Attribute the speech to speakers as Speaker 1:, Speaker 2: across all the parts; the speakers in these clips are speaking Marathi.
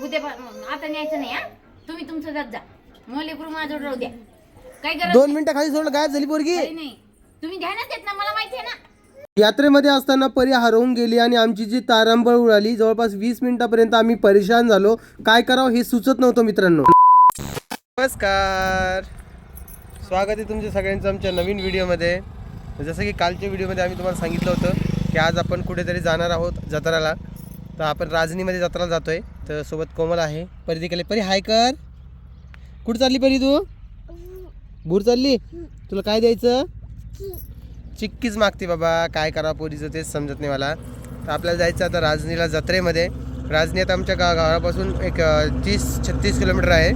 Speaker 1: उद्या आता न्यायचं नाही हा? तुम्ही तुमचं जात जा. लेकरू माझ्याजवळ राहू द्या. गरज
Speaker 2: दोन मिनिटं खाली सोडलं गायब झाली पोरगी.
Speaker 1: नाही. तुम्ही ध्यानात देत ना मला माहिती आहे ना.
Speaker 2: यात्रेमध्ये असताना परी हरवून गेली आणि आमची जी तारंबळ उडाली जवळपास वीस मिनिटापर्यंत आम्ही परेशान झालो. काय करावं हे सुचत नव्हतं मित्रांनो. नमस्कार. स्वागत आहे तुमच्या सगळ्यांचं आमच्या नवीन व्हिडिओमध्ये. जसं की कालच्या व्हिडिओमध्ये आम्ही तुम्हाला सांगितलं होतं की आज आपण कुठेतरी जाणार आहोत जत्राला. तर आपण राजनीमध्ये जत्राला आहे तर सोबत कोमल आहे. परी देखील परी हाय कर. कुठं चालली परी तू? भूर चालली? तुला काय द्यायचं? चिक्कीच मागते बाबा. काय करा पोरीचं तेच समजत नाही मला. तर आपल्याला जायचं आता राजनीला जत्रेमध्ये. राजनी आता आमच्या गा गावापासून एक तीस छत्तीस किलोमीटर आहे.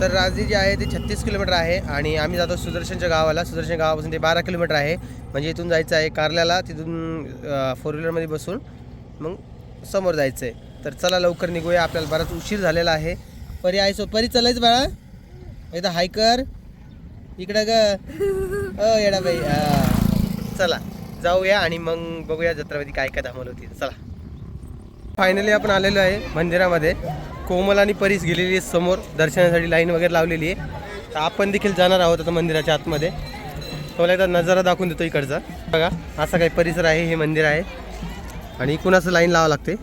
Speaker 2: तर राजनी जी आहे ती छत्तीस किलोमीटर आहे आणि आम्ही जातो सुदर्शनच्या गावाला. सुदर्शन गावापासून ते बारा किलोमीटर आहे. म्हणजे इथून जायचं आहे कारल्याला तिथून फोर व्हीलरमध्ये बसून मग समोर जायचं आहे तर चला लवकर निघूया. आपल्याला बराच उशीर झालेला आहे. परी आहे सो परी चालायचं बाळा? एकदा हायकर इकडं ग. अ येडा बाई. चला जाऊया आणि मग बघूया जत्रामध्ये काय काय धामल होती. चला. फायनली आपण आलेलो आहे मंदिरामध्ये. कोमल आणि परीस गेलेली आहे समोर दर्शनासाठी लाईन वगैरे लावलेली आहे. तर आपण देखील जाणार आहोत आता मंदिराच्या आतमध्ये. तुम्हाला एकदा नजारा दाखवून देतो इकडचा. बघा असा काही परिसर आहे हे मंदिर आहे. आणि इकडून असं लाईन लावावं लागते.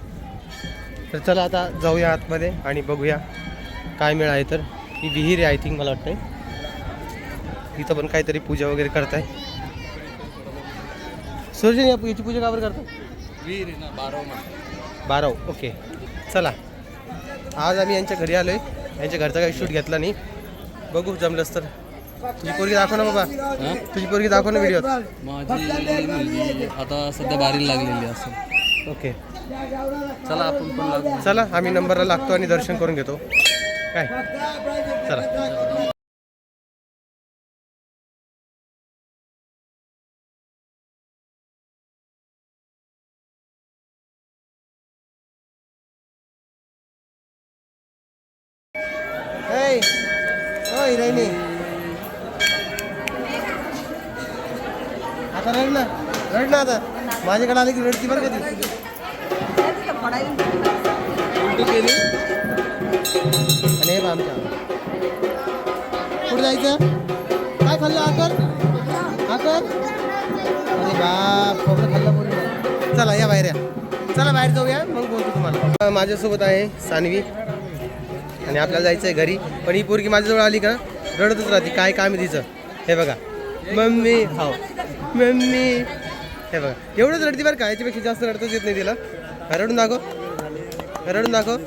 Speaker 2: तर चला आता जाऊया आतमध्ये आणि बघूया काय मिळ आहे तर. ही विहीर आहे आय थिंक मला वाटतंय. इथं पण काहीतरी पूजा वगैरे करताय. सूर्यन याची पूजा का बरं करतो बाराव ओके. चला. आज आम्ही यांच्या घरी आलोय. यांच्या घरचा काही शूट घेतला नाही. बघू जमलंच तर. तुझी पोरगी दाखव ना बाबा. तुझी पोरगी दाखव ना व्हिडिओ
Speaker 3: माझी मुलगी आता सध्या बारीला लागलेली असं.
Speaker 2: ओके.
Speaker 3: चला आपण पण लागू.
Speaker 2: चला आम्ही नंबरला लागतो आणि दर्शन करून घेतो. काय? चला. Hey! ओय राहिनी आता रड ना रड ना आता. माझ्याकडे आले की रडती बरं का उलटी केली. आणि हे बघ आमच्या. कुठं जायचं? काय खाल्लं आकर? आकर? अरे बाप खोबरं खाल्लं पूर्ण चला या बाहेर या. चला बाहेर जाऊया. मग बोलतो तुम्हाला. माझ्यासोबत आहे सानवी. आणि आपल्याला जायचं आहे घरी. पण ही पोरगी माझ्याजवळ आली का रडतच राहते. काय काम आहे तिचं? हे बघा. मम्मी हाव मम्मी. हे बघा. एवढंच रडती बरं का? याच्यापेक्षा जास्त रडतच येत नाही तिला. हा, रडून दाखव. रडून दाखव.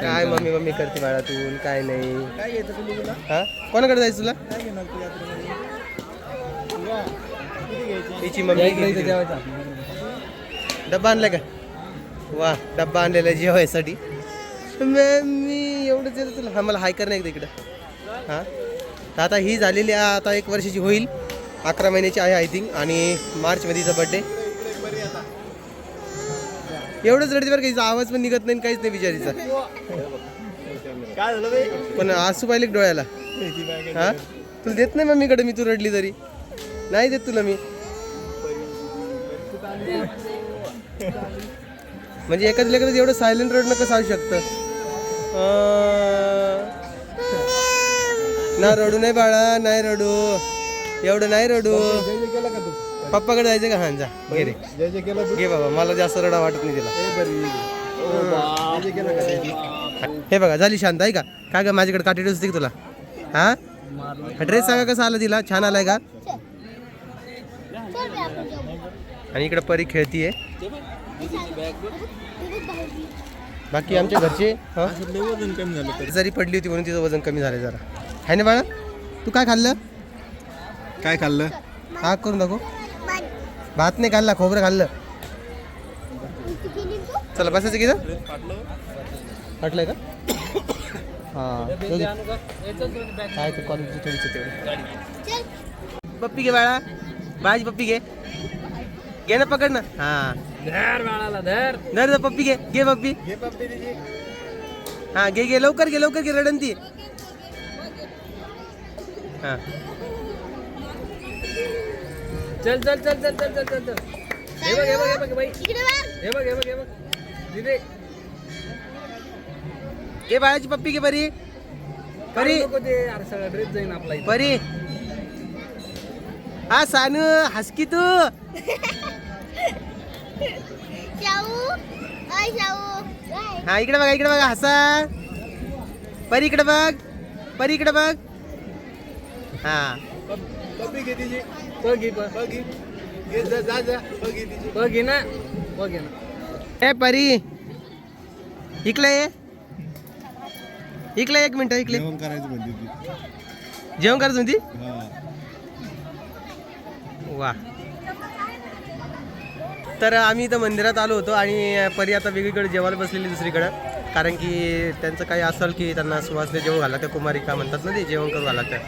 Speaker 2: काय मम्मी मम्मी करते बाळा तू काय नाही. हा? कोणाकडे जायचं तुला? तिची मम्मी. गेली. डब्बा आणलाय का? वा डब्बा आणलेला आहे जेवायसाठी. मम्मी एवढंच येतं तुला हा मला हाय कर नाही एकदा इकडं. हां? तर आता ही झालेली आता एक वर्षाची होईल. अकरा महिन्याची आहे आय थिंक आणि मार्चमध्ये हिचा बड्डे एवढंच रडते बरं का हिचा आवाज पण निघत नाही काहीच नाही बिचारीचा. पण आसू पाहिले डोळ्याला? हा? तुला देत नाही मम्मीकडे मी तू रडली तरी. नाही देत तुला मी. म्हणजे एखाद्या लेकरं एवढं सायलेंट रडणं कसं असू शकतं? ना रडू नाही बाळा नाही रडू. एवढं नाही रडू. पप्पाकडे जायचं का? हा जा. घे रे. घे बाबा मला जास्त रडा वाटत नाही तिला. हे बघा झाली शांत आहे का काय का माझ्याकडे काठी का तुला? हा? ड्रेस सांगा कसा आला तिला? छान आलाय का? आणि इकडे परी खेळतीये. बाकी आमच्या घरचे हा? जरी पडली होती म्हणून तिचं वजन कमी झालं जरा. आहे ना बाळा? तू काय खाल्लं?
Speaker 3: काय खाल्लं?
Speaker 2: हा करून दाखव. भात नाही खाल्ला खोबरं खाल्लं. चला बसायचं की फाटलंय का? हा. काय ते क्वालिटी थोडीच तेवढी. पप्पी घे बाळा. बाळाची पप्पी घे. घे ना पकड ना. हा. धर धर. पप्पी घे घे पप्पी. हा घे घे लवकर घे लवकर घे रडन ती. हा.
Speaker 3: चल चल चल चल चल चल चल चल. हे बघ हे बघ हे बघ बाई हे बघ हे बघ हे बघ. तिथे
Speaker 2: ए बाळाची पप्पी घे परी. परी.
Speaker 3: ड्रेस जाईन आपला.
Speaker 2: परी. हा सानू हसकी तू. हा इकडे बघा इकडे बघा हसा. परी इकडे बघ परी इकडे बघ. हा.
Speaker 3: बघ ना. बघ ना.
Speaker 2: ए परी. इकडे ये. इकडे एक मिनिट इकडे
Speaker 4: जेवण करायचं म्हणते ती
Speaker 2: जेवण करायचं म्हणती?
Speaker 4: हा.
Speaker 2: वा. तर आम्ही इथं मंदिरात आलो होतो आणि परी आता वेगळीकडे जेवायला बसलेली दुसरीकडं. कारण की त्यांचं काही असेल की त्यांना सुवासने जेवण घाला तर कुमारिका म्हणतात ना ते जेवण करू घाला तर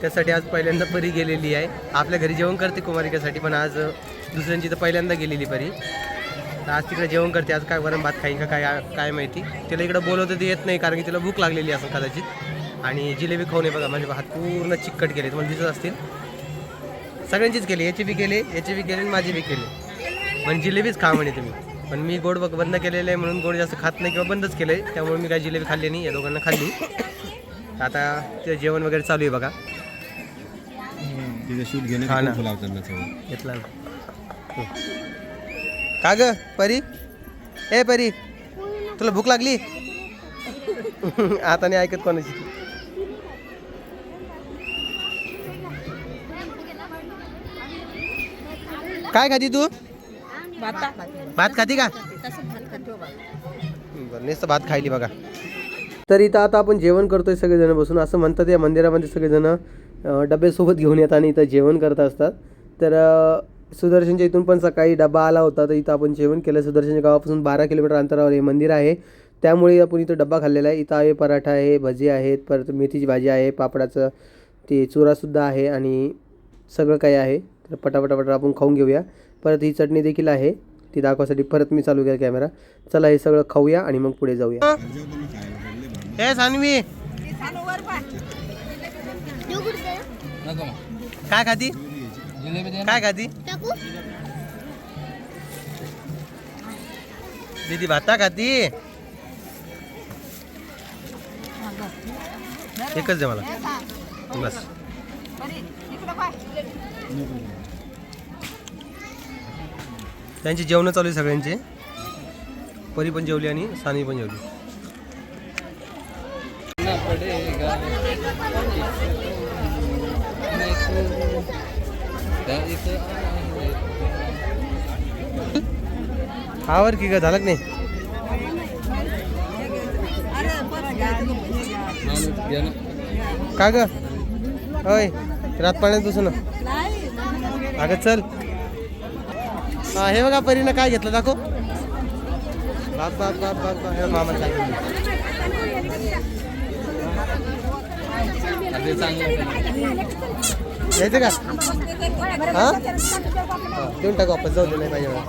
Speaker 2: त्यासाठी आज पहिल्यांदा परी गेलेली आहे. आपल्या घरी जेवण करते कुमारिकासाठी पण आज दुसऱ्यांची तर पहिल्यांदा गेलेली परी. तर आज तिकडे जेवण करते. आज काय वरण भात खाईन का काय काय माहिती. तिला इकडं बोलवतं ते येत नाही कारण की तिला भूक लागलेली असं कदाचित. आणि जिलेबी खाऊन बघा माझे हात पूर्ण चिकट केले तुम्हाला दिसत असतील. सगळ्यांचीच केली. याची बी केली याची बी केली आणि माझी बी केली. पण जिलेबीच खा म्हणे तुम्ही. पण मी गोड बंद केलेलं आहे म्हणून गोड जास्त खात नाही किंवा बंदच केलं आहे त्यामुळे मी काय जिलेबी खाल्ली नाही या दोघांना खाल्ली. आता ते जेवण वगैरे चालू आहे बघा.
Speaker 4: शूट घेणं
Speaker 2: हा ना. घेतला. ना. का ग परी? ए परी तुला भूक लागली? आता नाही ऐकत कोणाची. काय खाती तू? भात खाती का? नुसतं भात खायली बघा. तर इथं आता आपण जेवण करतोय सगळेजण बसून. असं म्हणतात या मंदिरामध्ये सगळेजण अं, डबेसोबत घेऊन येतात आणि इथं जेवण करत असतात. तर सुदर्शनच्या इथून पण सकाळी डबा आला होता. तर इथं आपण जेवण केलं. सुदर्शनच्या गावापासून बारा किलोमीटर अंतरावर हे मंदिर आहे. त्यामुळे आपण इथं डबा खाल्लेला आहे. इथं आहे पराठा आहे भजी आहेत परत मेथीची भाजी आहे पापडाचं ते चुरासुद्धा आहे आणि सगळं काही आहे. तर पटापटापट आपण खाऊन घेऊया परत ही चटणी देखील आहे. ती दाखवासाठी परत मी चालू केला कॅमेरा. चला हे सगळं खाऊया आणि मग पुढे जाऊया. हे सानवी. काय खाती? काय खाती? दीदी भाता खाती? एकच दे मला. बस. त्यांची जेवणं चालू आहे सगळ्यांचे. परी पण जेवली आणि सानवी पण जेवली. आवर की का झालं नाही? का ग? होय रात पाण्यात बसू ना अगं चल. हा हे बघा परीनं काय घेतलं दाखव. बाप बाप बाप बाप बा हे मामाने काय घ्यायचं का? हा? देऊन टाकू वापस जाऊ दे नाही पाहिजे मला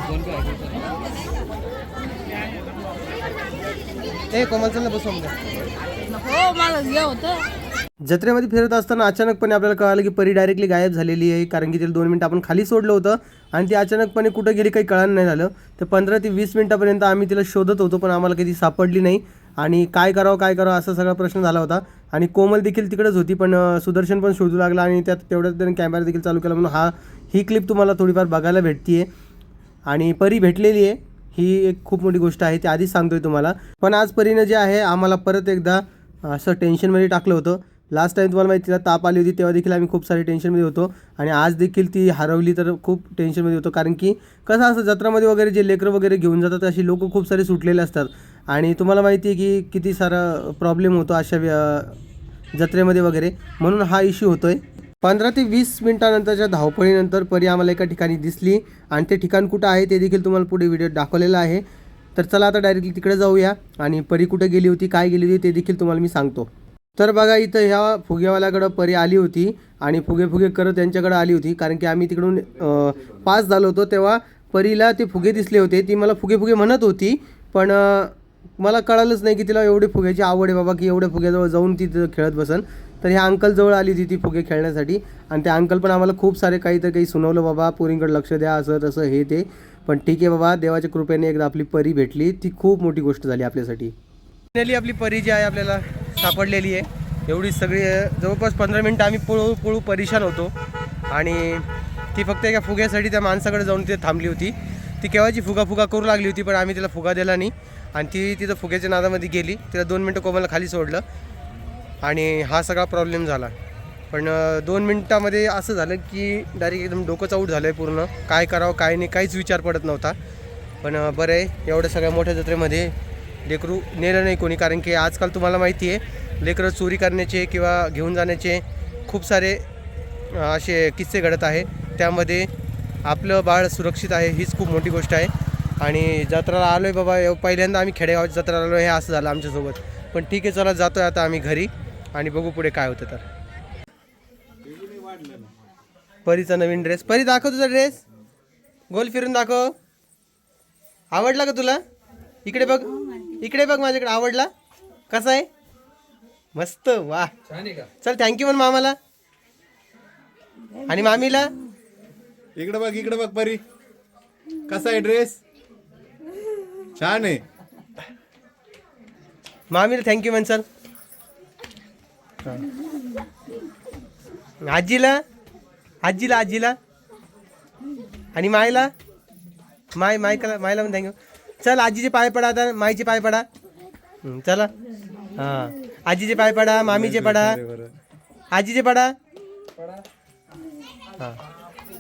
Speaker 2: ए कोमल चल बसू
Speaker 1: हो मला हे होतं.
Speaker 2: जत्रेमध्ये फिरत असताना अचानकपणे आपल्याला कळालं की परी डायरेक्टली गायब झालेली आहे कारण की तिला दोन मिनटं आपण खाली सोडलं होतं आणि ती अचानकपणे कुठं गेली काही कळालं नाही झालं. तर पंधरा ते वीस मिनटापर्यंत आम्ही तिला शोधत होतो पण आम्हाला कधी सापडली नाही. आणि काय करावं काय करावं असा सगळा प्रश्न झाला होता. आणि कोमल देखील तिकडेच होती पण सुदर्शन पण शोधू लागला आणि त्यात तेवढ्याच त्याने कॅमेरा देखील चालू केला म्हणून हा ही क्लिप तुम्हाला थोडीफार बघायला भेटते आणि परी भेटलेली आहे ही एक खूप मोठी गोष्ट आहे ती आधीच सांगतोय तुम्हाला. पण आज परीनं जे आहे आम्हाला परत एकदा असं टेन्शनमध्ये टाकलं होतं. लास्ट टाईम तुम्हाला माहिती तिला ताप आली होती तेव्हा देखील आम्ही खूप सारे टेन्शनमध्ये होतो. आणि आज देखील ती हरवली तर खूप टेन्शनमध्ये होतो. कारण की कसं असतं जत्रामध्ये वगैरे जे लेकरं वगैरे घेऊन जातात अशी लोक खूप सारे सुटलेले असतात. आणि तुम्हाला माहिती आहे की किती सारा प्रॉब्लेम होतो अशा व्य- जत्रेमध्ये वगैरे. म्हणून हा इश्यू होतो आहे पंधरा ते वीस मिनिटानंतरच्या धावपळीनंतर परी आम्हाला एका ठिकाणी दिसली. आणि ते ठिकाण कुठं आहे ते देखील तुम्हाला पुढे व्हिडिओ दाखवलेला आहे. तर चला आता डायरेक्टली तिकडे जाऊया. आणि परी कुठे गेली होती काय गेली होती ते देखील तुम्हाला मी सांगतो. तर बघा इथं ह्या फुगेवाल्याकडं परी आली होती आणि फुगे फुगे करत त्यांच्याकडे आली होती. कारण की आम्ही तिकडून पास झालो होतो तेव्हा परीला ते फुगे दिसले होते. ती मला फुगे फुगे म्हणत होती पण मला कळालंच नाही की तिला एवढे फुग्याची आवड आहे बाबा की एवढ्या फुग्याजवळ जाऊन ती तिथं खेळत बसन. तर ह्या अंकलजवळ आली होती ती फुगे खेळण्यासाठी. आणि त्या अंकल पण आम्हाला खूप सारे काही तर काही सुनावलं बाबा पोरींकडे लक्ष द्या असं तसं हे ते. पण ठीक आहे बाबा देवाच्या कृपेने एकदा आपली परी भेटली. ती खूप मोठी गोष्ट झाली आपल्यासाठी. फायनली आपली परी जी आहे आपल्याला सापडलेली आहे. एवढी सगळी जवळपास पंधरा मिनटं आम्ही पळू पळू परेशान होतो. आणि ती फक्त एका फुग्यासाठी त्या माणसाकडे जाऊन तिथे थांबली होती. ती केव्हाची फुगा फुगा करू लागली होती पण आम्ही तिला फुगा दिला नाही. आणि ती तिथं फुग्याच्या नादामध्ये गेली. तिला दोन मिनटं कोमाला खाली सोडलं. आणि हा सगळा प्रॉब्लेम झाला. पण दोन मिनटामध्ये असं झालं की डायरेक्ट एकदम डोकंच आऊट झालं आहे पूर्ण. काय करावं काय नाही काहीच विचार पडत नव्हता. पण बरं आहे एवढ्या सगळ्या मोठ्या जत्रेमध्ये लेकरू नेलं नाही कोणी. कारण की आजकाल तुम्हाला माहिती आहे लेकरं चोरी करण्याचे किंवा घेऊन जाण्याचे खूप सारे असे किस्से घडत आहे. त्यामध्ये आपलं बाळ सुरक्षित आहे हीच खूप मोठी गोष्ट आहे. आणि जत्राला आलो आहे बाबा पहिल्यांदा आम्ही खेडेगावात जत्राला आलो हे असं झालं आमच्यासोबत. पण ठीक आहे चला जातो आहे आता आम्ही घरी. आणि बघू पुढे काय होतं तर. परीचा नवीन ड्रेस परी दाखव तुझा ड्रेस गोल फिरून दाखव. आवडला का तुला? इकडे बघ. इकडे बघ माझ्याकडे. आवडला? कसा आहे? मस्त. वा. चल थँक्यू म्हण मामाला. आणि मामीला?
Speaker 4: इकडे बघ इकडे बघ परी. कसा आहे ड्रेस छान आहे.
Speaker 2: मामीला थँक्यू म्हण चल. आजीला? आजीला आजीला? आणि मायला माय मायकाला मायला पण थँक्यू चल आजीचे पाय पडा आता माईचे पाय पडा. चला. हां. आजीचे पाय पडा मामीचे पडा. आजीचे पडा. हां.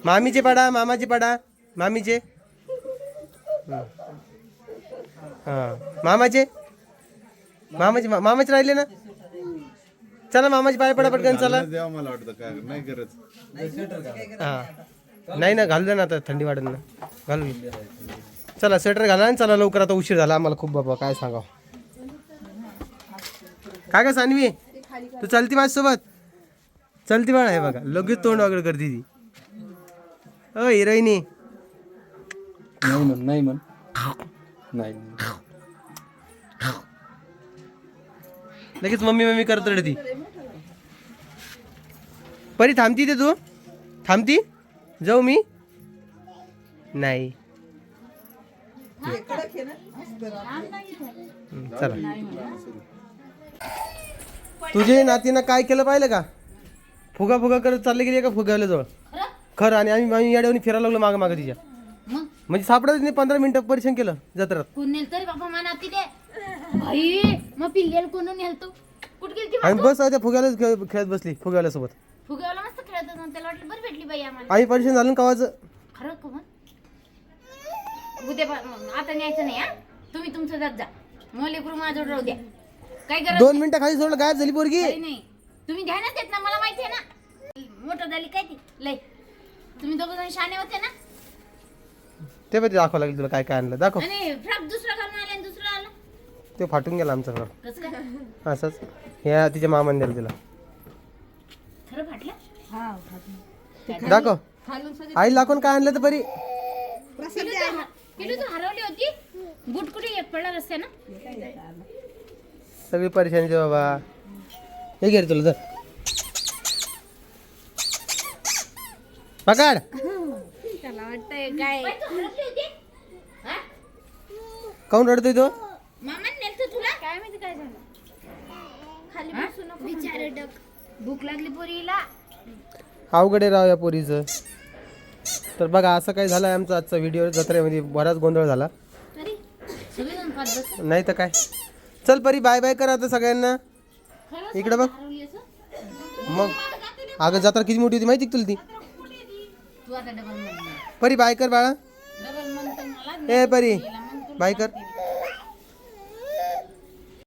Speaker 2: मामीचे पडा मामाचे पडा. मामीचे. हा हां. मामाचे? मामाचे मा- मामाचे राहिले ना? चला मामाचे पाय पडा पटकन चला.
Speaker 4: देवा मला वाटतं काय नाही गरज.
Speaker 2: हा. नाही ना घालू दे ना आता थंडी वाढत ना. घालू दे. चला स्वेटर घाला आणि चला लवकर. आता उशीर झाला आम्हाला खूप बाबा काय सांगाव. काय काय सानवी? तू चलती माझ्यासोबत? चलती बाळा आहे बघा लगेच तोंड वगैरे करते ती. अ हिरोईनी.
Speaker 3: नाही म्हण नाही म्हण. नाही
Speaker 2: लगेच मम्मी मम्मी करत रडती. परी थांबती ते तू? थांबती? जाऊ मी. नाही. चला. तुझे नातीनं काय केलं पाहिलं का? फुगा फुगा करत चालले गेले का फुगावल्या जवळ
Speaker 1: खरं
Speaker 2: आणि आम्ही आम्ही याड्यावरून फिरायला लागलो मागं मागं तिच्या. म्हणजे सापडत नाही पंधरा मिनिटं परेशान केलं जत्रात.
Speaker 1: भाई मग पिल्लेल कोण नेलतो? कुठे गेली ती
Speaker 2: आणि बस त्या फुग्यालाच खेळ- खेळत बसली फुग्यावाल्यासोबत
Speaker 1: फुगवला मस्त खेळत होता त्याला वाटलं बरं भेटली बाई आम्हाला.
Speaker 2: आम्ही परेशान झालो ना कवाचं?
Speaker 1: खरं का मग? उद्या पा- आता न्यायचं नाही हा? तुम्ही तुमचं जात जा. मग लेकरू माझ्याजवळ राहू द्या. काय गरज
Speaker 2: दोन मिनिटं खाली सोडलं गायब झाली पोरगी.
Speaker 1: काही नाही. तुम्ही ध्यानात देत ना मला माहिती आहे ना. मोठं झाली काय ती? लय. तुम्ही दोघं जण शाणे होते ना?
Speaker 2: ते पण दाखवा लागेल तुला काय काय आणलं. दाखव.
Speaker 1: आणि फ्रॉक दुसरा घालून आले आणि दुसरं आलं
Speaker 2: ते फाटून गेला आमचा घर
Speaker 1: कसं काय?
Speaker 2: असंच. ह्या तिच्या मामाने दिलं. तिला
Speaker 1: खरं फाटलं?
Speaker 2: दाखव. आई दाखवून काय आणलं तर बरी
Speaker 1: पिलू तर पिलू तर हरवली होती? बूट कुठे एक पडला रस्त्यानं?
Speaker 2: सगळी परेशानी बाबा. हे घे रे तुला तर पकड.
Speaker 1: त्याला वाटतंय काय? हरवली होती? हा?
Speaker 2: काऊन रडतोय तो
Speaker 1: मामाने नेलतं तुला काय माहिती काय झालं खाली बसू नको बिचारे डक. भूक लागली पोरीला.
Speaker 2: अवघड आहे राव या पोरीचं. तर बघा असं काय झालं आमचा आजचा व्हिडिओ जत्रेमध्ये बराच गोंधळ झाला.
Speaker 1: तरी सगळेजण खात बस
Speaker 2: नाही तर काय. चल परी बाय बाय कर आता सगळ्यांना. इकडे बघ.
Speaker 1: हरवली असं
Speaker 2: मग अगं जत्रा किती मोठी होती माहिती का तुला ती?
Speaker 1: तू आता डबल म्हण
Speaker 2: परी बाय कर बाळा.
Speaker 1: डबल म्हणतो मला.
Speaker 2: ए परी. बाय कर.